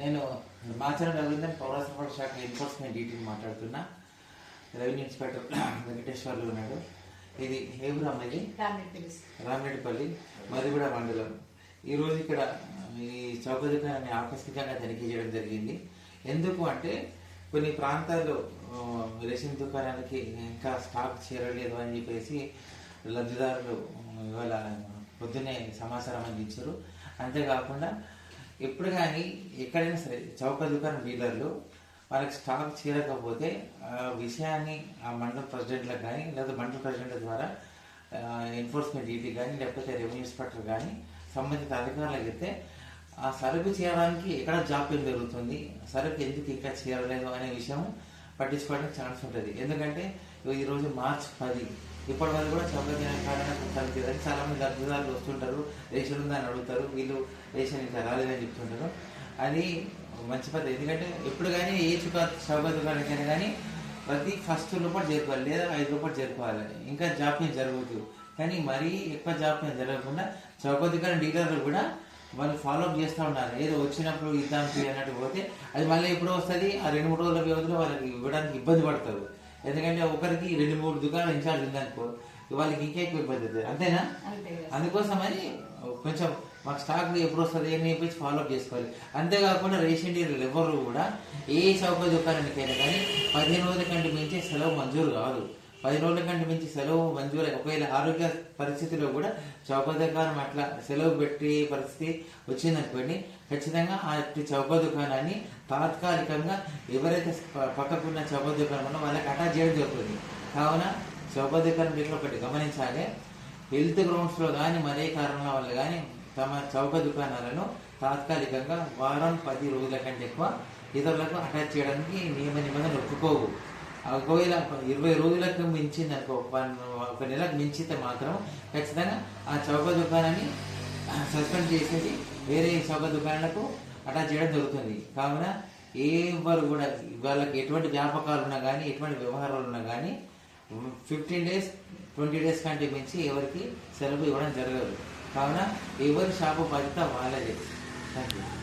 నేను మాచర రవీంద్రన్ పౌర సరఫరా శాఖ ఎన్ఫోర్స్మెంట్ డీటీని మాట్లాడుతున్నా. రెవెన్యూ ఇన్స్పెక్టర్ వెంకటేశ్వర్లు ఉన్నాడు. ఇది హేబురామ్ ఇది రామరెడ్డి తెలుసు రామిరెడ్డిపల్లి మరిగూడ మండలం. ఈరోజు ఇక్కడ ఈ చౌక దుకాణాన్ని ఆకస్మికంగా తనిఖీ చేయడం జరిగింది. ఎందుకు అంటే కొన్ని ప్రాంతాల్లో రేషన్ దుకాణాలకి ఇంకా స్టాక్ చేరలేదు అని చెప్పేసి లబ్ధిదారులు ఇవాళ పొద్దున్నే సమాచారం అందించారు. అంతేకాకుండా ఎప్పుడు కానీ ఎక్కడైనా సరే చౌక దుకాణం డీలర్లు వాళ్ళకి స్టాక్ చేరకపోతే ఆ విషయాన్ని ఆ మండల ప్రెసిడెంట్లకు కానీ లేదా మండల ప్రెసిడెంట్ల ద్వారా ఎన్ఫోర్స్మెంట్ డీటీ కానీ లేకపోతే రెవెన్యూ ఇన్స్పెక్టర్ కానీ సంబంధిత అధికారులకు అయితే ఆ సరుకు చేరడానికి ఎక్కడ జాప్యం జరుగుతుంది సరుకు ఎందుకు ఇంకా చేరలేదు అనే విషయం పట్టించుకోవడానికి ఛాన్స్ ఉంటుంది. ఎందుకంటే ఈరోజు మార్చ్ పది. ఇప్పటి వరకు కూడా చౌక కారణం తగ్గుతుంది చాలా మంది వస్తుంటారు రేషన్ ఉందని అడుగుతారు. వీళ్ళు రేషన్ ఇంకా రాలేదని చెప్తుంటారు. అది మంచి పద్ధతి. ఎందుకంటే ఎప్పుడు కానీ ఏ చుక్క చౌక దుకాణానికైనా కానీ ప్రతి ఫస్ట్ రూపాయలు చేరుకోవాలి లేదా ఐదు రూపాయలు చేరుకోవాలి. ఇంకా జాప్యం జరగదు. కానీ మరీ ఎక్కువ జాప్యం జరగకుండా చౌక దుకాణం డీలర్లు కూడా వాళ్ళు ఫాలో అప్ చేస్తూ ఉన్నారు. ఏదో వచ్చినప్పుడు ఇద్దాం తీ అన్నట్టు పోతే అది మళ్ళీ ఎప్పుడు వస్తుంది ఆ రెండు మూడు రోజుల వ్యవధిలో వాళ్ళకి ఇవ్వడానికి ఇబ్బంది పడతారు. ఎందుకంటే ఒకరికి రెండు మూడు దుకాణాలు ఇన్ఛార్జ్ ఉందనుకో వాళ్ళకి ఇంకా ఎక్కువ ఇబ్బంది అవుతుంది. అంతేనా. అందుకోసమని కొంచెం మాకు స్టాక్ ఎప్పుడు వస్తుంది అని చెప్పేసి ఫాలో అప్ చేసుకోవాలి. అంతేకాకుండా రేషన్ డీలర్లు ఎవరు కూడా ఏ చౌక దుకాణానికైనా కానీ పదిహేను రోజుల కంటే మించి సెలవు మంజూరు కాదు. పది రోజుల కంటే మించి సెలవు మంజూరు ఒకవేళ ఆరోగ్య పరిస్థితిలో కూడా చౌకదుకాణం అట్లా సెలవు పెట్టే పరిస్థితి వచ్చిందనుకోండి ఖచ్చితంగా ఆ చౌక దుకాణాన్ని తాత్కాలికంగా ఎవరైతే పక్కకున్న చౌక దుకాణం ఉన్నో వాళ్ళకి అటాచ్ చేయడం జరుగుతుంది. కావున చౌక దుకాణం దగ్గర ఒకటి గమనించాలి. హెల్త్ గ్రౌండ్స్లో కానీ మరే కారణాల వల్ల కానీ తమ చౌక దుకాణాలను తాత్కాలికంగా వారం పది రోజుల కంటే ఎక్కువ ఇతరులకు అటాచ్ చేయడానికి నియమ నిబంధనలు ఒప్పుకోవు. ఒకవేళ ఇరవై రోజులకు మించింది అనుకో ఒక నెలకు మించితే మాత్రం ఖచ్చితంగా ఆ చౌక దుకాణాన్ని సస్పెండ్ చేసేసి వేరే చౌక దుకాణాలకు అటాచ్ చేయడం జరుగుతుంది. కావున ఎవరు కూడా వాళ్ళకి ఎటువంటి జ్ఞాపకాలు ఉన్నా కానీ ఎటువంటి వ్యవహారాలు ఉన్నా కానీ ఫిఫ్టీన్ డేస్ ట్వంటీ డేస్ కంటే మించి ఎవరికి సెలవు ఇవ్వడం జరగదు. కావున ఎవరి షాపు బాధ్యత వాళ్ళదే. Thank you